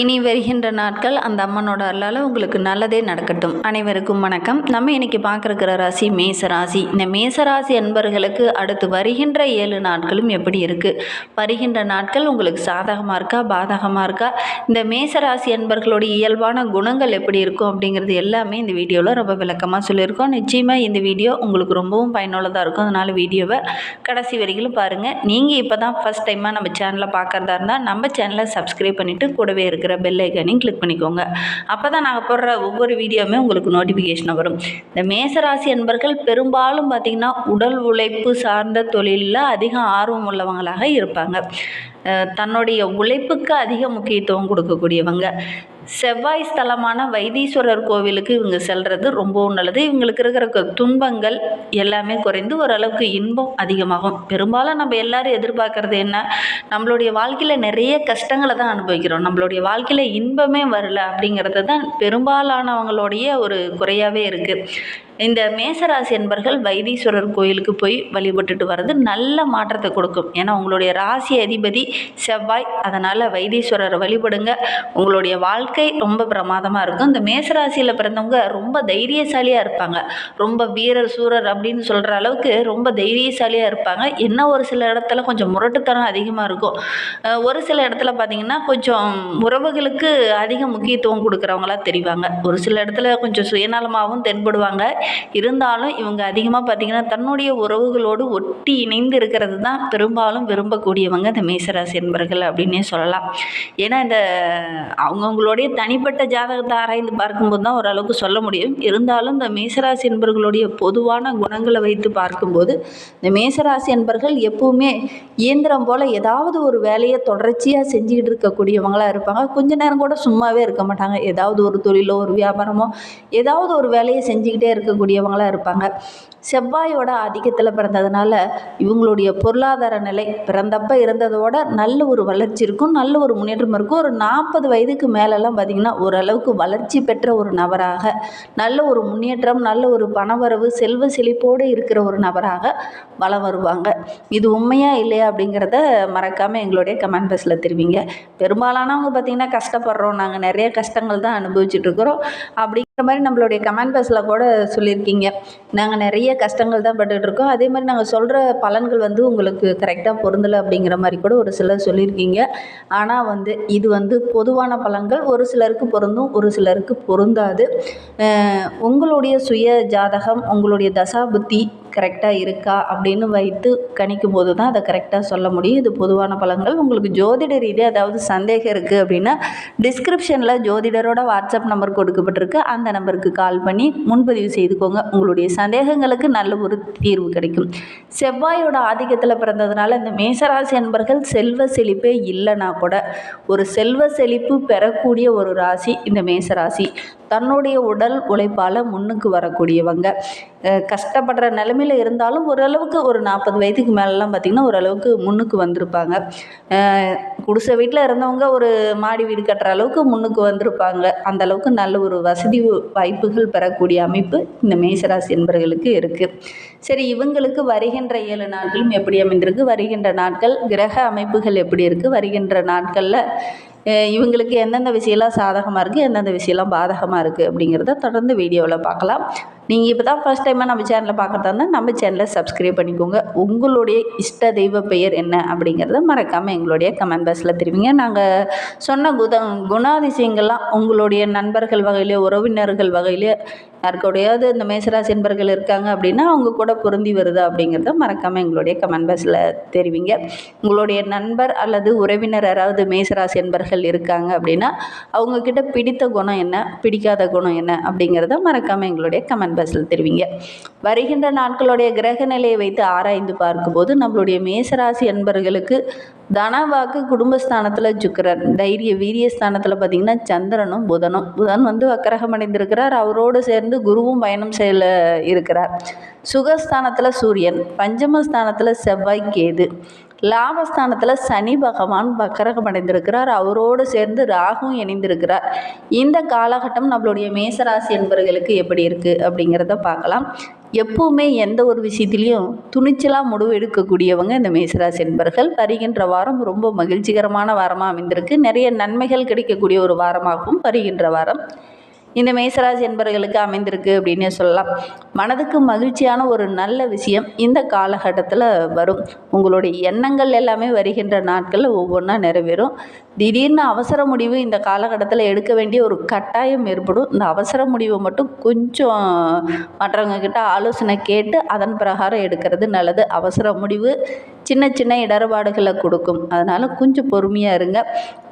இனி வருகின்ற நாட்கள் அந்த அம்மனோட அருளால் உங்களுக்கு நல்லதே நடக்கட்டும். அனைவருக்கும் வணக்கம். நம்ம இன்னைக்கு பார்க்குற ராசி மேச ராசி இந்த மேச ராசி அன்பர்களுக்கு அடுத்து வருகின்ற ஏழு நாட்களும் எப்படி இருக்குது வருகின்ற நாட்கள் உங்களுக்கு சாதகமாக இருக்கா? பாதகமாக இருக்கா? இந்த மேச ராசி அன்பர்களுடைய இயல்பான குணங்கள் எப்படி இருக்கும் அப்படிங்கிறது எல்லாமே இந்த வீடியோவில் ரொம்ப விளக்கமாக சொல்லியிருக்கோம். நிச்சயமாக இந்த வீடியோ உங்களுக்கு ரொம்பவும் பயனுள்ளதாக இருக்கும். அதனால் வீடியோவை கடைசி வரைக்கும் பாருங்கள் நீங்கள் இப்போ தான் ஃபஸ்ட் டைமாக நம்ம சேனலை பார்க்குறதா இருந்தால் நம்ம சேனலை சப்ஸ்கிரைப் பண்ணிவிட்டு கூடவே இருக்கிற பெல் ஐக்கனையும் கிளிக் பண்ணிக்கோங்க. அப்போ தான் நாங்கள் போடுற ஒவ்வொரு வீடியோவுமே உங்களுக்கு நோட்டிஃபிகேஷன் வரும். இந்த மேசராசி என்பர்கள் பெரும்பாலும் பார்த்திங்கன்னா உடல் உழைப்பு சார்ந்த தொழிலில் அதிக ஆர்வம் உள்ளவங்களாக இருப்பாங்க. தன்னுடைய உழைப்புக்கு அதிக முக்கியத்துவம் கொடுக்கக்கூடியவங்க. செவ்வாய் ஸ்தலமான வைத்தீஸ்வரர் கோவிலுக்கு இவங்க செல்கிறது ரொம்பவும் நல்லது. இவங்களுக்கு இருக்கிற துன்பங்கள் எல்லாமே குறைந்து ஓரளவுக்கு இன்பம் அதிகமாகும். பெரும்பாலும் நம்ம எல்லாரும் எதிர்பார்க்கறது என்ன? நம்மளுடைய வாழ்க்கையில் நிறைய கஷ்டங்களை தான் அனுபவிக்கிறோம். நம்மளுடைய வாழ்க்கையில் இன்பமே வரல அப்படிங்கிறது தான் பெரும்பாலானவங்களுடைய ஒரு குறையாகவே இருக்குது இந்த மேசராசி என்பர்கள் வைத்தீஸ்வரர் கோயிலுக்கு போய் வழிபட்டுட்டு வர்றது நல்ல மாற்றத்தை கொடுக்கும். ஏன்னா உங்களுடைய ராசி அதிபதி செவ்வாய். அதனால் வைத்தீஸ்வரரை வழிபடுங்க. உங்களுடைய வாழ்க்கை ரொம்ப பிரமாதமாக இருக்கும். இந்த மேசராசியில் பிறந்தவங்க ரொம்ப தைரியசாலியாக இருப்பாங்க. ரொம்ப வீரர் சூரர் அப்படின்னு சொல்கிற அளவுக்கு ரொம்ப தைரியசாலியாக இருப்பாங்க. என்ன ஒரு சில இடத்துல கொஞ்சம் முரட்டுத்தனம் அதிகமாக இருக்கும். ஒரு சில இடத்துல பார்த்தீங்கன்னா கொஞ்சம் உறவுகளுக்கு அதிக முக்கியத்துவம் கொடுக்குறவங்களா தெரிவாங்க. ஒரு சில இடத்துல கொஞ்சம் சுயநலமாகவும் தென்படுவாங்க. இருந்தாலும் இவங்க அதிகமாக பார்த்தீங்கன்னா தன்னுடைய உறவுகளோடு ஒட்டி இணைந்து இருக்கிறது தான் பெரும்பாலும் விரும்பக்கூடியவங்க இந்த மேசராசி என்பர்கள் அப்படின்னே சொல்லலாம். ஏன்னா இந்த அவங்கவுங்களுடைய தனிப்பட்ட ஜாதகத்தை ஆராய்ந்து பார்க்கும்போது தான் ஓரளவுக்கு சொல்ல முடியும். இருந்தாலும் இந்த மேசராசி என்பர்களுடைய பொதுவான குணங்களை வைத்து பார்க்கும்போது இந்த மேசராசி என்பர்கள் எப்பவுமே இயந்திரம் போல் ஏதாவது ஒரு வேலையை தொடர்ச்சியாக செஞ்சுக்கிட்டு இருக்கக்கூடியவங்களாக இருப்பாங்க. கொஞ்ச நேரம் கூட சும்மாவே இருக்க மாட்டாங்க. ஏதாவது ஒரு தொழிலோ ஒரு வியாபாரமோ ஏதாவது ஒரு வேலையை செஞ்சுக்கிட்டே இருக்கக்கூடியவங்களாக இருப்பாங்க. செவ்வாயோட ஆதிக்கத்தில் பிறந்ததுனால இவங்களுடைய பொருளாதார நிலை பிறந்தப்ப இருந்ததோட நல்ல ஒரு வளர்ச்சி இருக்கும். நல்ல ஒரு முன்னேற்றம் இருக்கும். ஒரு நாற்பது வயதுக்கு மேலெல்லாம் பார்த்திங்கன்னா ஓரளவுக்கு வளர்ச்சி பெற்ற ஒரு நபராக நல்ல ஒரு முன்னேற்றம் நல்ல ஒரு பணவரவு செல்வ செழிப்போடு இருக்கிற ஒரு நபராக வலம் வருவாங்க. இது உண்மையா இல்லையா அப்படிங்கிறத மறக்காமல் எங்களுடைய கமெண்ட் பாக்ஸில் தெரிவிங்க. பெரும்பாலானவங்க பார்த்திங்கன்னா கஷ்டப்படுறோம். நாங்கள் நிறைய கஷ்டங்கள் தான் அனுபவிச்சுட்டு இருக்கிறோம். இந்த மாதிரி நம்மளுடைய கமெண்ட் பாக்ஸில் கூட சொல்லியிருக்கீங்க. நாங்கள் நிறைய கஷ்டங்கள் தான் பட்டுட்ருக்கோம் அதே மாதிரி நாங்கள் சொல்கிற பலன்கள் வந்து உங்களுக்கு கரெக்டாக பொருந்தலை அப்படிங்கிற மாதிரி கூட ஒரு சிலர் சொல்லியிருக்கீங்க. ஆனால் வந்து இது வந்து பொதுவான பலன்கள். ஒரு சிலருக்கு பொருந்தும் ஒரு சிலருக்கு பொருந்தாது. உங்களுடைய சுய ஜாதகம் உங்களுடைய தசாபுத்தி கரெக்டாக இருக்கா அப்படின்னு வைத்து கணிக்கும் போது தான் அதை கரெக்டாக சொல்ல முடியும். இது பொதுவான பலன்கள் உங்களுக்கு ஜோதிட ரீதியாக ஏதாவது சந்தேகம் இருக்குது அப்படின்னா டிஸ்கிரிப்ஷனில் ஜோதிடரோட வாட்ஸ்அப் நம்பர் கொடுக்கப்பட்டிருக்கு. அந்த நம்பருக்கு கால் பண்ணி முன்பதிவு செய்துக்கோங்க. உங்களுடைய சந்தேகங்களுக்கு நல்ல ஒரு தீர்வு கிடைக்கும். செவ்வாயோட ஆதிக்கத்தில் பிறந்ததுனால இந்த மேசராசி என்பர்கள் செல்வ செழிப்பே இல்லைனா கூட ஒரு செல்வ செழிப்பு பெறக்கூடிய ஒரு ராசி இந்த மேசராசி. தன்னுடைய உடல் உழைப்பால் முன்னுக்கு வரக்கூடியவங்க. கஷ்டப்படுற நிலமையில இருந்தாலும் ஓரளவுக்கு ஒரு நாற்பது வயதுக்கு மேலெலாம் பார்த்திங்கன்னா ஓரளவுக்கு முன்னுக்கு வந்திருப்பாங்க. குடிசை வீட்டில் இருந்தவங்க ஒரு மாடி வீடு கட்டுற அளவுக்கு முன்னுக்கு வந்திருப்பாங்க. அந்த அளவுக்கு நல்ல ஒரு வசதி வாய்ப்புகள் பெறக்கூடிய அமைப்பு இந்த மேசராசி என்பவர்களுக்கு இருக்குது சரி இவங்களுக்கு வருகின்ற ஏழு நாட்களும் எப்படி அமைந்திருக்கு? வருகின்ற நாட்கள் கிரக அமைப்புகள் எப்படி இருக்குது வருகின்ற நாட்களில் இவங்களுக்கு எந்தெந்த விஷயம்லாம் சாதகமாக இருக்குது எந்தெந்த விஷயம்லாம் பாதகமாக இருக்குது அப்படிங்கிறத தொடர்ந்து வீடியோவில் பார்க்கலாம். நீங்கள் இப்போ தான் ஃபஸ்ட் டைமாக நம்ம சேனலில் பார்க்குறதா இருந்தால் நம்ம சேனலை சப்ஸ்கிரைப் பண்ணிக்கோங்க. உங்களுடைய இஷ்ட தெய்வ பெயர் என்ன அப்படிங்கிறத மறக்காமல் எங்களுடைய கமெண்ட் பாக்ஸில் தெரிவிங்க. நாங்கள் சொன்ன குத குணாதிசயங்கள்லாம் உங்களுடைய நண்பர்கள் வகையிலே உறவினர்கள் வகையிலே யாருக்கூடையாவது இந்த மேசராசி என்பர்கள் இருக்காங்க அப்படின்னா அவங்க கூட பொருந்தி வருதா அப்படிங்கிறத மறக்காமல் எங்களுடைய கமெண்ட் பாக்ஸில் தெரிவிங்க. உங்களுடைய நண்பர் அல்லது உறவினர் யாராவது மேசராசி என்பர்கள் இருக்காங்க அப்படின்னா அவங்கக்கிட்ட பிடித்த குணம் என்ன பிடிக்காத குணம் என்ன அப்படிங்கிறத மறக்காமல் எங்களுடைய கமெண்ட் பாக்ஸில் தெரிவிங்க. வருகின்ற நாட்களுடைய கிரக நிலையை வைத்து ஆராய்ந்து பார்க்கும்போது நம்மளுடைய மேசராசி என்பர்களுக்கு தனவாக்கு குடும்பஸ்தானத்தில் சுக்கிரன் தைரிய வீரிய ஸ்தானத்தில் பார்த்திங்கன்னா சந்திரனும் புதனும். புதன் வந்து வக்கரகம் அடைந்திருக்கிறார். அவரோடு சேர்ந்து குருவும் பயணம் செய்யல இருக்கிறார். சுகஸ்தானத்தில் சூரியன் பஞ்சமஸ்தானத்தில் செவ்வாய் கேது. லாபஸ்தானத்தில் சனி பகவான் வக்கரகம் அடைந்திருக்கிறார் அவரோடு சேர்ந்து ராகும் இணைந்திருக்கிறார். இந்த காலகட்டம் நம்மளுடைய மேசராசி என்பவர்களுக்கு எப்படி இருக்குது அப்படிங்கிறத பார்க்கலாம். எப்பவுமே எந்த ஒரு விஷயத்துலையும் துணிச்சலாக முடிவு எடுக்கக்கூடியவங்க இந்த மேசராசி என்பர்கள். வருகின்ற வாரம் ரொம்ப மகிழ்ச்சிகரமான வாரமாக அமைந்திருக்கு. நிறைய நன்மைகள் கிடைக்கக்கூடிய ஒரு வாரமாகவும் வருகின்ற வாரம். இந்த மேசராசி என்பவர்களுக்கு அமைந்திருக்கு அப்படின்னே சொல்லலாம். மனதுக்கு மகிழ்ச்சியான ஒரு நல்ல விஷயம் இந்த காலகட்டத்தில் வரும். உங்களுடைய எண்ணங்கள் எல்லாமே வருகின்ற நாட்களில் ஒவ்வொன்றா நிறைவேறும். திடீர்னு அவசர முடிவு இந்த காலகட்டத்தில் எடுக்க வேண்டிய ஒரு கட்டாயம் ஏற்படும். இந்த அவசர முடிவை மட்டும் கொஞ்சம் மற்றவங்க கிட்ட ஆலோசனை கேட்டு அதன் பிரகாரம் எடுக்கிறது நல்லது. அவசர முடிவு சின்ன சின்ன இடர்பாடுகளை கொடுக்கும். அதனால் கொஞ்சம் பொறுமையாக இருங்க.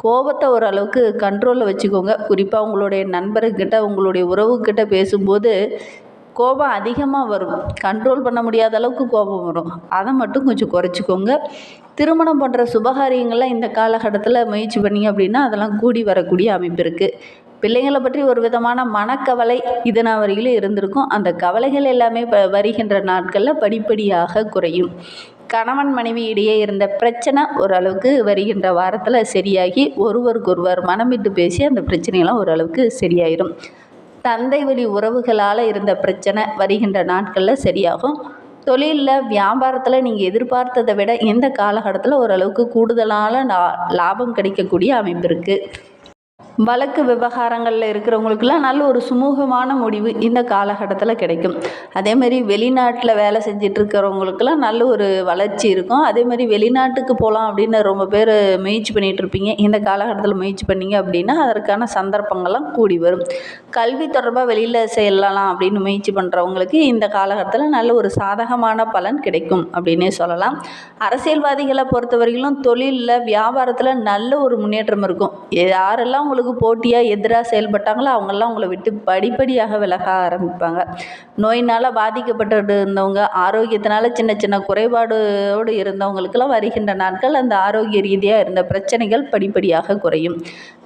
கோபத்தை ஓரளவுக்கு கண்ட்ரோலில் வச்சுக்கோங்க. குறிப்பாக உங்களுடைய நண்பர்கிட்ட உங்களுடைய உறவுக்கிட்ட பேசும்போது கோபம் அதிகமாக வரும். கண்ட்ரோல் பண்ண முடியாத அளவுக்கு கோபம் வரும். அதை மட்டும் கொஞ்சம் குறைச்சிக்கோங்க. திருமணம் போன்ற சுபகாரியங்கள்லாம் இந்த காலகட்டத்தில் முயற்சி பண்ணிங்க அப்படின்னா அதெல்லாம் கூடி வரக்கூடிய அமைப்பு இருக்குது பிள்ளைங்களை பற்றி ஒரு விதமான மனக்கவலை இதனா வரையிலும் இருந்திருக்கும். அந்த கவலைகள் எல்லாமே வருகின்ற நாட்களில் படிப்படியாக குறையும். கணவன் மனைவி இடையே இருந்த பிரச்சனை ஓரளவுக்கு வருகின்ற வாரத்தில் சரியாகி ஒருவருக்கொருவர் மனம் விட்டு பேசி அந்த பிரச்சனையெல்லாம் ஓரளவுக்கு சரியாயிரும். தந்தை வழி உறவுகளால் இருந்த பிரச்சனை வருகின்ற நாட்களில் சரியாகும். தொழிலில் வியாபாரத்தில் நீங்கள் எதிர்பார்த்ததை விட இந்த காலகட்டத்தில் ஓரளவுக்கு கூடுதலான லா லாபம் கிடைக்கக்கூடிய அமைப்பு இருக்குது வழக்கு விவகாரங்களில் இருக்கிறவங்களுக்குலாம் நல்ல ஒரு சுமூகமான முடிவு இந்த காலகட்டத்தில் கிடைக்கும். அதேமாதிரி வெளிநாட்டில் வேலை செஞ்சுட்டு இருக்கிறவங்களுக்கெல்லாம் நல்ல ஒரு வளர்ச்சி இருக்கும். அதேமாதிரி வெளிநாட்டுக்கு போகலாம் அப்படின்னு ரொம்ப பேர் முயற்சி பண்ணிகிட்டு இருப்பீங்க. இந்த காலகட்டத்தில் முயற்சி பண்ணீங்க அப்படின்னா அதற்கான சந்தர்ப்பங்கள்லாம் கூடி வரும். கல்வி தொடர்பாக வெளியில் செல்லலாம் அப்படின்னு முயற்சி பண்ணுறவங்களுக்கு இந்த காலகட்டத்தில் நல்ல ஒரு சாதகமான பலன் கிடைக்கும் அப்படின்னே சொல்லலாம். அரசியல்வாதிகளை பொறுத்தவரையிலும் தொழிலில் வியாபாரத்தில் நல்ல ஒரு முன்னேற்றம் இருக்கும். யாரெல்லாம் உங்களுக்கு போட்டியாக எதிராக செயல்பட்டாங்களோ அவங்கெல்லாம் உங்களை விட்டு படிப்படியாக விலக ஆரம்பிப்பாங்க. நோயினால் பாதிக்கப்பட்டு இருந்தவங்க ஆரோக்கியத்தினால சின்ன சின்ன குறைபாடோடு இருந்தவங்களுக்கெல்லாம் வருகின்ற நாட்கள் அந்த ஆரோக்கிய ரீதியாக இருந்த பிரச்சனைகள் படிப்படியாக குறையும்.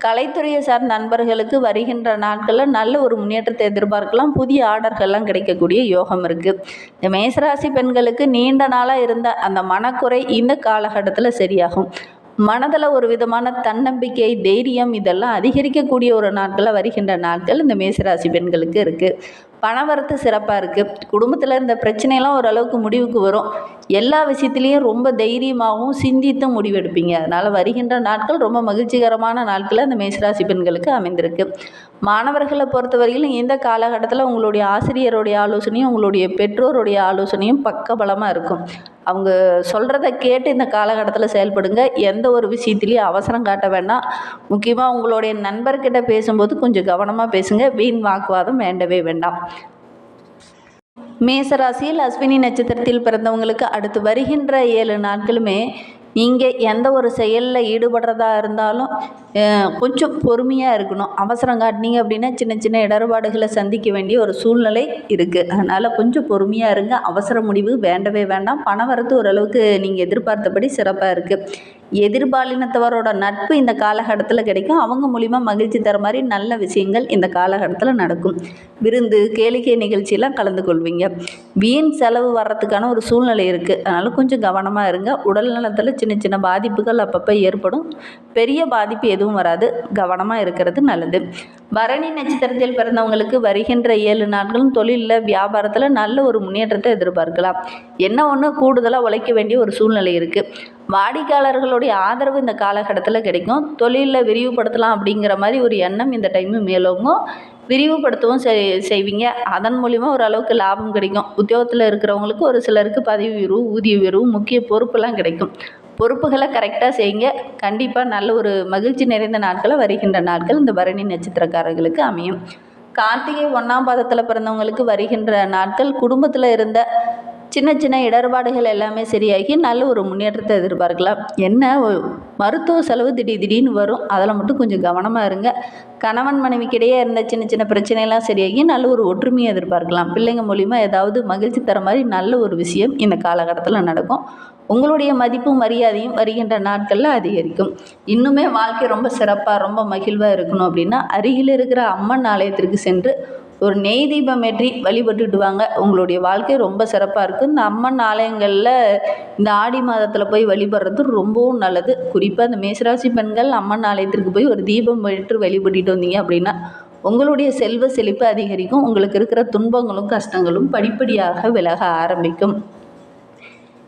கலைத்துறையை சார்ந்த நண்பர்களுக்கு வருகின்ற நாட்களில் நல்ல ஒரு முன்னேற்றத்தை எதிர்பார்க்கலாம். புதிய ஆர்டர்கள்லாம் கிடைக்கக்கூடிய யோகம் இருக்குது இந்த மேசராசி பெண்களுக்கு நீண்ட நாளாக இருந்த அந்த மனக்குறை இந்த காலகட்டத்தில் சரியாகும். மனதில் ஒரு விதமான தன்னம்பிக்கை தைரியம் இதெல்லாம் அதிகரிக்கக்கூடிய ஒரு நாட்களில் வருகின்ற நாட்கள் இந்த மேசராசி பெண்களுக்கு இருக்குது பணவரத்து சிறப்பாக இருக்குது குடும்பத்தில் இருந்த பிரச்சனையெல்லாம் ஓரளவுக்கு முடிவுக்கு வரும். எல்லா விஷயத்துலேயும் ரொம்ப தைரியமாகவும் சிந்தித்தும் முடிவெடுப்பீங்க. அதனால் வருகின்ற நாட்கள் ரொம்ப மகிழ்ச்சிகரமான நாட்களில் அந்த மேசராசி பெண்களுக்கு அமைந்திருக்கு. மாணவர்களை பொறுத்தவரையிலும் இந்த காலகட்டத்தில் உங்களுடைய ஆசிரியருடைய ஆலோசனையும் உங்களுடைய பெற்றோருடைய ஆலோசனையும் பக்கபலமாக இருக்கும். அவங்க சொல்கிறத கேட்டு இந்த காலகட்டத்தில் செயல்படுங்க. எந்த ஒரு விஷயத்துலையும் அவசரம் காட்ட வேண்டாம். முக்கியமாக உங்களுடைய நண்பர்கிட்ட பேசும்போது கொஞ்சம் கவனமாக பேசுங்க. வீண் வாக்குவாதம் வேண்டவே வேண்டாம். மேசராசியில் அஸ்வினி நட்சத்திரத்தில் பிறந்தவங்களுக்கு அடுத்து வருகின்ற ஏழு நாட்களுமே நீங்கள் எந்த ஒரு செயலில் ஈடுபடுறதா இருந்தாலும் கொஞ்சம் பொறுமையாக இருக்கணும். அவசரம் காட்டினீங்க அப்படின்னா சின்ன சின்ன இடர்பாடுகளை சந்திக்க வேண்டிய ஒரு சூழ்நிலை இருக்குது அதனால் கொஞ்சம் பொறுமையாக இருங்க. அவசர முடிவு வேண்டவே வேண்டாம். பண வரத்து ஓரளவுக்கு நீங்கள் எதிர்பார்த்தபடி சிறப்பாக இருக்குது எதிர்பாலினத்தவரோட நட்பு இந்த காலகட்டத்தில் கிடைக்கும். அவங்க மூலிமா மகிழ்ச்சி தர மாதிரி நல்ல விஷயங்கள் இந்த காலகட்டத்தில் நடக்கும். விருந்து கேளிக்கை நிகழ்ச்சியெல்லாம் கலந்து கொள்வீங்க. வீண் செலவு வர்றதுக்கான ஒரு சூழ்நிலை இருக்குது அதனால் கொஞ்சம் கவனமாக இருங்க. உடல் நலத்தில் சின்ன சின்ன பாதிப்புகள் அப்பப்போ ஏற்படும். பெரிய பாதிப்பு எதுவும் வராது. கவனமாக இருக்கிறது நல்லது. பரணி நட்சத்திரத்தில் பிறந்தவங்களுக்கு வருகின்ற ஏழு நாட்களும் தொழிலில் வியாபாரத்தில் நல்ல ஒரு முன்னேற்றத்தை எதிர்பார்க்கலாம். என்ன ஒன்று கூடுதலாக உழைக்க வேண்டிய ஒரு சூழ்நிலை இருக்குது வாடிக்கையாளர்களுடைய ஆதரவு இந்த காலகட்டத்தில் கிடைக்கும். தொழிலில் விரிவுபடுத்தலாம் அப்படிங்கிற மாதிரி ஒரு எண்ணம் இந்த டைமு மேலோங்கும். விரிவுபடுத்தவும் செய் செய்வீங்க. அதன் மூலிமா ஓரளவுக்கு லாபம் கிடைக்கும். உத்தியோகத்தில் இருக்கிறவங்களுக்கு ஒரு சிலருக்கு பதவி உயர்வு ஊதிய உயர்வு முக்கிய பொறுப்பெல்லாம் கிடைக்கும். பொறுப்புகளை கரெக்டாக செய்யுங்க. கண்டிப்பாக நல்ல ஒரு மகிழ்ச்சி நிறைந்த நாட்களை வருகின்ற நாட்கள் இந்த பரணி நட்சத்திரக்காரர்களுக்கு அமையும். கார்த்திகை ஒன்றாம் பாதத்தில் பிறந்தவங்களுக்கு வருகின்ற நாட்கள் குடும்பத்தில் இருந்த சின்ன சின்ன இடர்பாடுகள் எல்லாமே சரியாகி நல்ல ஒரு முன்னேற்றத்தை எதிர்பார்க்கலாம். என்ன மருத்துவ செலவு திடீர் திடீர்னு வரும். அதில் மட்டும் கொஞ்சம் கவனமாக இருங்க. கணவன் மனைவிக்கிடையே இருந்த சின்ன சின்ன பிரச்சனையெல்லாம் சரியாகி நல்ல ஒரு ஒற்றுமையை எதிர்பார்க்கலாம். பிள்ளைங்க மூலிமா ஏதாவது மகிழ்ச்சி தர மாதிரி நல்ல ஒரு விஷயம் இந்த காலகட்டத்தில் நடக்கும். உங்களுடைய மதிப்பும் மரியாதையும் வருகின்ற நாட்களில் அதிகரிக்கும். இன்னுமே வாழ்க்கை ரொம்ப சிறப்பாக ரொம்ப மகிழ்வாக இருக்கணும் அப்படின்னா அருகில் இருக்கிற அம்மன் ஆலயத்திற்கு சென்று ஒரு நெய் தீபம் ஏற்றி வழிபட்டுடுவாங்க உங்களுடைய வாழ்க்கை ரொம்ப சிறப்பாக இருக்குது இந்த அம்மன் ஆலயங்களில் இந்த ஆடி மாதத்தில் போய் வழிபடுறது ரொம்பவும் நல்லது. குறிப்பாக இந்த மேசராசி பெண்கள் அம்மன் ஆலயத்திற்கு போய் ஒரு தீபம் ஏற்று வழிபட்டுட்டு வந்தீங்க அப்படின்னா உங்களுடைய செல்வ செழிப்பு அதிகரிக்கும். உங்களுக்கு இருக்கிற துன்பங்களும் கஷ்டங்களும் படிப்படியாக விலக ஆரம்பிக்கும்.